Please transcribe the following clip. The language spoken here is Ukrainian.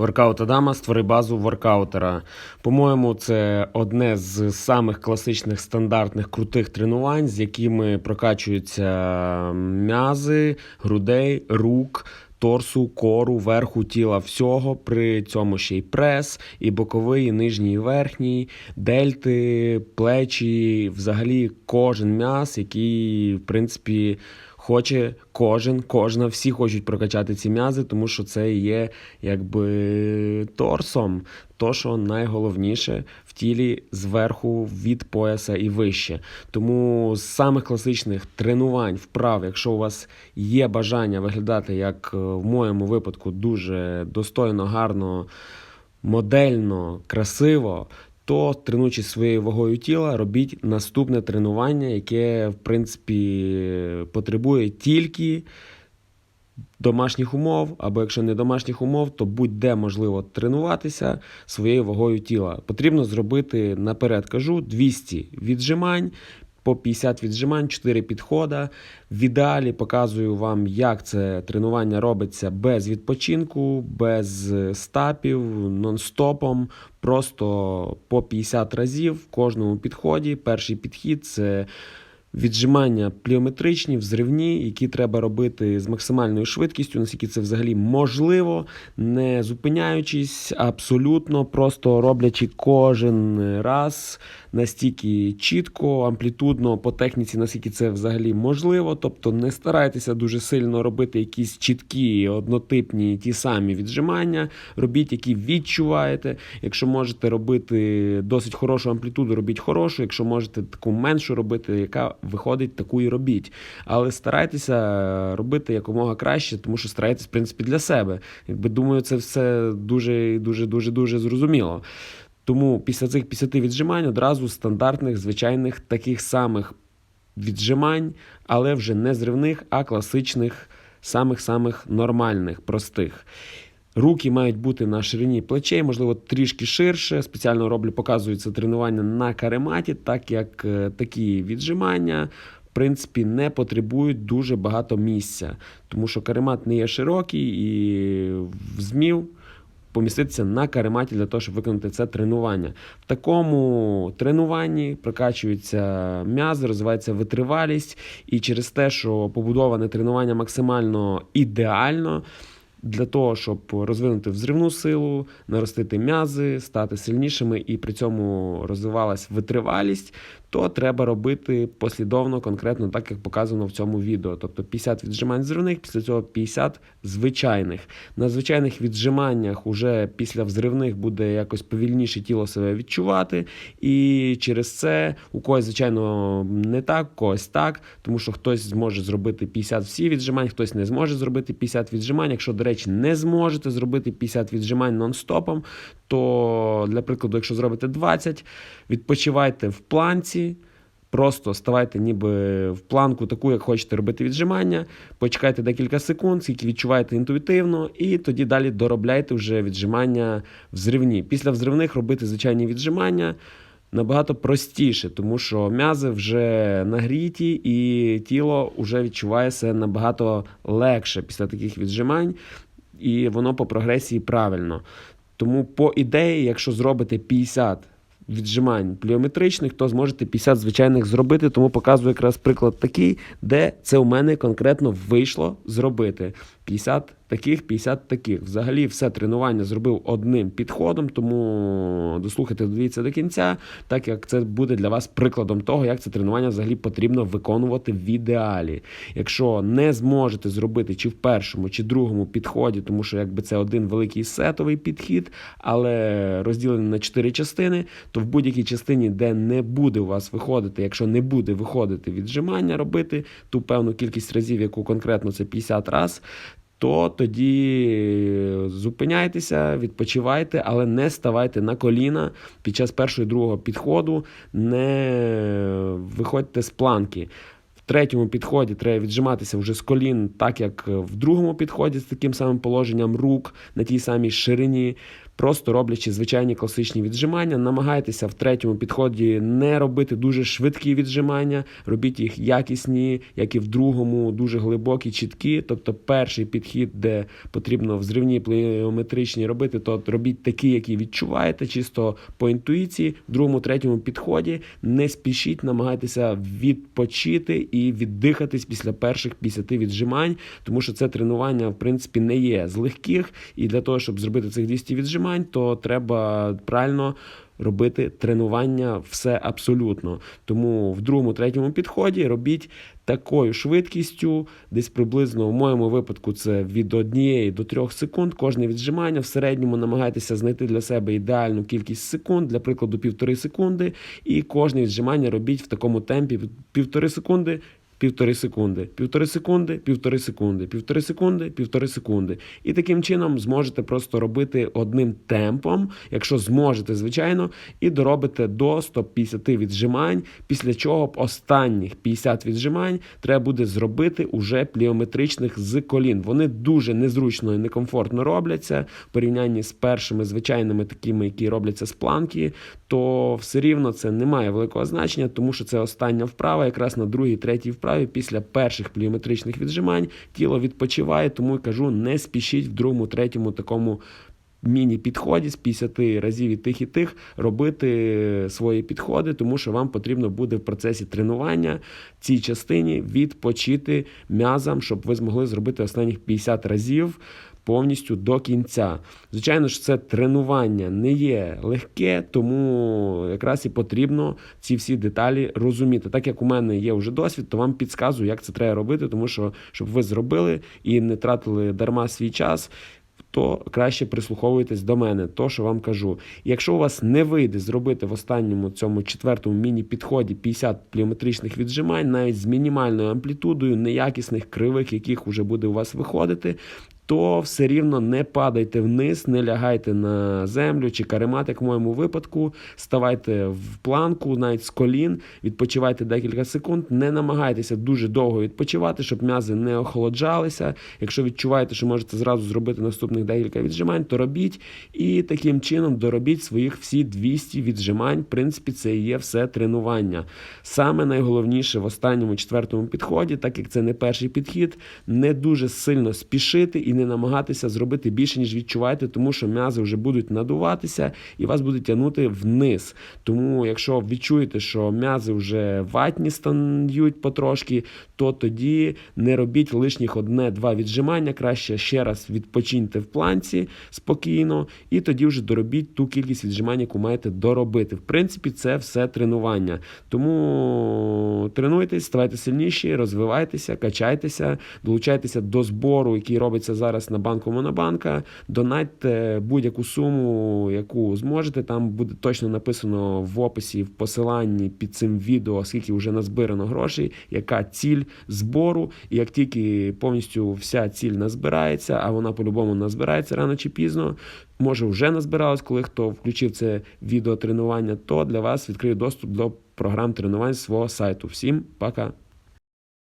Воркаут Адама створи базу воркаутера. По-моєму, це одне з самих класичних стандартних крутих тренувань, з якими прокачуються м'язи, грудей, рук. Торсу, кору, верху тіла всього, при цьому ще й прес, і боковий, і нижній, і верхній, дельти, плечі, взагалі кожен м'яз, який, в принципі, хоче кожен, кожна, всі хочуть прокачати ці м'язи, тому що це є якби торсом. То, що найголовніше в тілі зверху від пояса і вище. Тому з самих класичних тренувань, вправ, якщо у вас є бажання виглядати, як е, в моєму випадку, дуже достойно, гарно, модельно, красиво, то тренуючись своєю вагою тіла, робіть наступне тренування, яке, в принципі, потребує тільки домашніх умов, або якщо не домашніх умов, то будь-де можливо тренуватися своєю вагою тіла. Потрібно зробити наперед, кажу, 200 віджимань. По 50 віджимань, 4 підходи. В ідеалі показую вам, як це тренування робиться без відпочинку, без стапів, нон-стопом. Просто по 50 разів в кожному підході. Перший підхід це віджимання пліометричні, взривні, які треба робити з максимальною швидкістю, наскільки це взагалі можливо, не зупиняючись, абсолютно просто роблячи кожен раз настільки чітко, амплітудно по техніці, наскільки це взагалі можливо. Тобто не старайтеся дуже сильно робити якісь чіткі, однотипні ті самі віджимання, робіть, які відчуваєте. Якщо можете робити досить хорошу амплітуду, робіть хорошу. Якщо можете таку меншу робити, яка виходить, таку і робіть. Але старайтеся робити якомога краще, тому що старайтесь, в принципі, для себе. Якби думаю, це все дуже, дуже, дуже, дуже зрозуміло. Тому після цих 50 віджимань одразу стандартних, звичайних таких самих віджимань, але вже не зривних, а класичних, самих-самих нормальних, простих. Руки мають бути на ширині плечей, можливо, трішки ширше. Спеціально роблю, показую це тренування на карематі, так як е, такі віджимання. В принципі, не потребують дуже багато місця, тому що каремат не є широкий і змів поміститися на карематі для того, щоб виконати це тренування. В такому тренуванні прокачуються м'язи, розвивається витривалість, і через те, що побудоване тренування максимально ідеально. Для того, щоб розвинути взривну силу, наростити м'язи, стати сильнішими і при цьому розвивалась витривалість, то треба робити послідовно, конкретно так, як показано в цьому відео. Тобто 50 віджимань взривних, після цього 50 звичайних. На звичайних віджиманнях уже після взривних буде якось повільніше тіло себе відчувати. І через це у когось, звичайно, не так, у когось так, тому що хтось зможе зробити 50 всі віджимань, хтось не зможе зробити 50 віджимань. Якщо, до речі, не зможете зробити 50 віджимань нон-стопом, то для прикладу, якщо зробите 20, відпочивайте в планці. Просто ставайте ніби в планку, таку, як хочете робити віджимання, почекайте декілька секунд, скільки відчуваєте інтуїтивно, і тоді далі доробляйте вже віджимання взривні. Після взривних робити звичайні віджимання набагато простіше, тому що м'язи вже нагріті, і тіло вже відчуває себе набагато легше після таких віджимань, і воно по прогресії правильно. Тому, по ідеї, якщо зробите 50 віджимань пліометричних, то зможете 50 звичайних зробити. Тому показую якраз приклад такий, де це у мене конкретно вийшло зробити. 50 таких, 50 таких. Взагалі, все тренування зробив одним підходом, тому дослухайте, дивіться до кінця, так як це буде для вас прикладом того, як це тренування взагалі потрібно виконувати в ідеалі. Якщо не зможете зробити чи в першому, чи другому підході, тому що якби це один великий сетовий підхід, але розділений на 4 частини, то в будь-якій частині, де не буде у вас виходити, якщо не буде виходити віджимання, робити ту певну кількість разів, яку конкретно це 50 разів, то тоді зупиняйтеся, відпочивайте, але не ставайте на коліна під час першого і другого підходу, не виходьте з планки. В третьому підході треба віджиматися вже з колін, так як в другому підході з таким самим положенням рук на тій самій ширині. Просто роблячи звичайні класичні віджимання. Намагайтеся в третьому підході не робити дуже швидкі віджимання, робіть їх якісні, як і в другому, дуже глибокі, чіткі. Тобто, перший підхід, де потрібно взривні плеометричні робити, то робіть такі, які відчуваєте, чисто по інтуїції. В другому, третьому підході не спішіть, намагайтеся відпочити і віддихатись після перших 50 віджимань, тому що це тренування, в принципі, не є з легких. І для того, щоб зробити цих 200 віджимань, то треба правильно. Робити тренування все абсолютно. Тому в другому, третьому підході робіть такою швидкістю, десь приблизно в моєму випадку це від 1 до 3 секунд. Кожне віджимання в середньому намагайтеся знайти для себе ідеальну кількість секунд, для прикладу, півтори секунди. І кожне віджимання робіть в такому темпі півтори секунди. Півтори секунди, півтори секунди, півтори секунди, півтори секунди, півтори секунди. І таким чином зможете просто робити одним темпом, якщо зможете, звичайно, і доробите до 150 віджимань, після чого останніх 50 віджимань треба буде зробити уже пліометричних з колін. Вони дуже незручно і некомфортно робляться в порівнянні з першими звичайними такими, які робляться з планки, то все рівно це не має великого значення, тому що це остання вправа, якраз на другій, третій вправі після перших пліометричних віджимань тіло відпочиває, тому я кажу, не спішіть в другому, третьому такому. Міні-підході з 50 разів і тих і тих робити свої підходи, тому що вам потрібно буде в процесі тренування цій частині відпочити м'язам, щоб ви змогли зробити останніх 50 разів повністю до кінця. Звичайно ж, це тренування не є легке, тому якраз і потрібно ці всі деталі розуміти. Так як у мене є вже досвід, то вам підказую, як це треба робити, тому що щоб ви зробили і не тратили дарма свій час. То краще прислуховуйтесь до мене, то що вам кажу. Якщо у вас не вийде зробити в останньому цьому четвертому міні-підході 50 пліометричних віджимань, навіть з мінімальною амплітудою, неякісних кривих, яких вже буде у вас виходити, то все рівно не падайте вниз, не лягайте на землю чи каремат, як в моєму випадку. Ставайте в планку, навіть з колін, відпочивайте декілька секунд. Не намагайтеся дуже довго відпочивати, щоб м'язи не охолоджалися. Якщо відчуваєте, що можете зразу зробити наступних декілька віджимань, то робіть. І таким чином доробіть своїх всі 200 віджимань. В принципі, це і є все тренування. Саме найголовніше в останньому четвертому підході, так як це не перший підхід, не дуже сильно спішити і не намагатися зробити більше, ніж відчуваєте, тому що м'язи вже будуть надуватися і вас будуть тягнути вниз. Тому, якщо відчуєте, що м'язи вже ватні стають потрошки, то тоді не робіть лишніх одне-два віджимання. Краще ще раз відпочиньте в планці спокійно, і тоді вже доробіть ту кількість віджимань, яку маєте доробити. В принципі, це все тренування. Тому тренуйтесь, ставайте сильніші, розвивайтеся, качайтеся, долучайтеся до збору, який робиться зараз на банку Монобанка. Донатьте будь-яку суму, яку зможете. Там буде точно написано в описі, в посиланні під цим відео, скільки вже назбирано грошей, яка ціль збору. І як тільки повністю вся ціль назбирається, а вона по-любому назбирається рано чи пізно. Може, вже назбиралась, коли хто включив це відео тренування, то для вас відкриє доступ до програм тренувань свого сайту. Всім пока!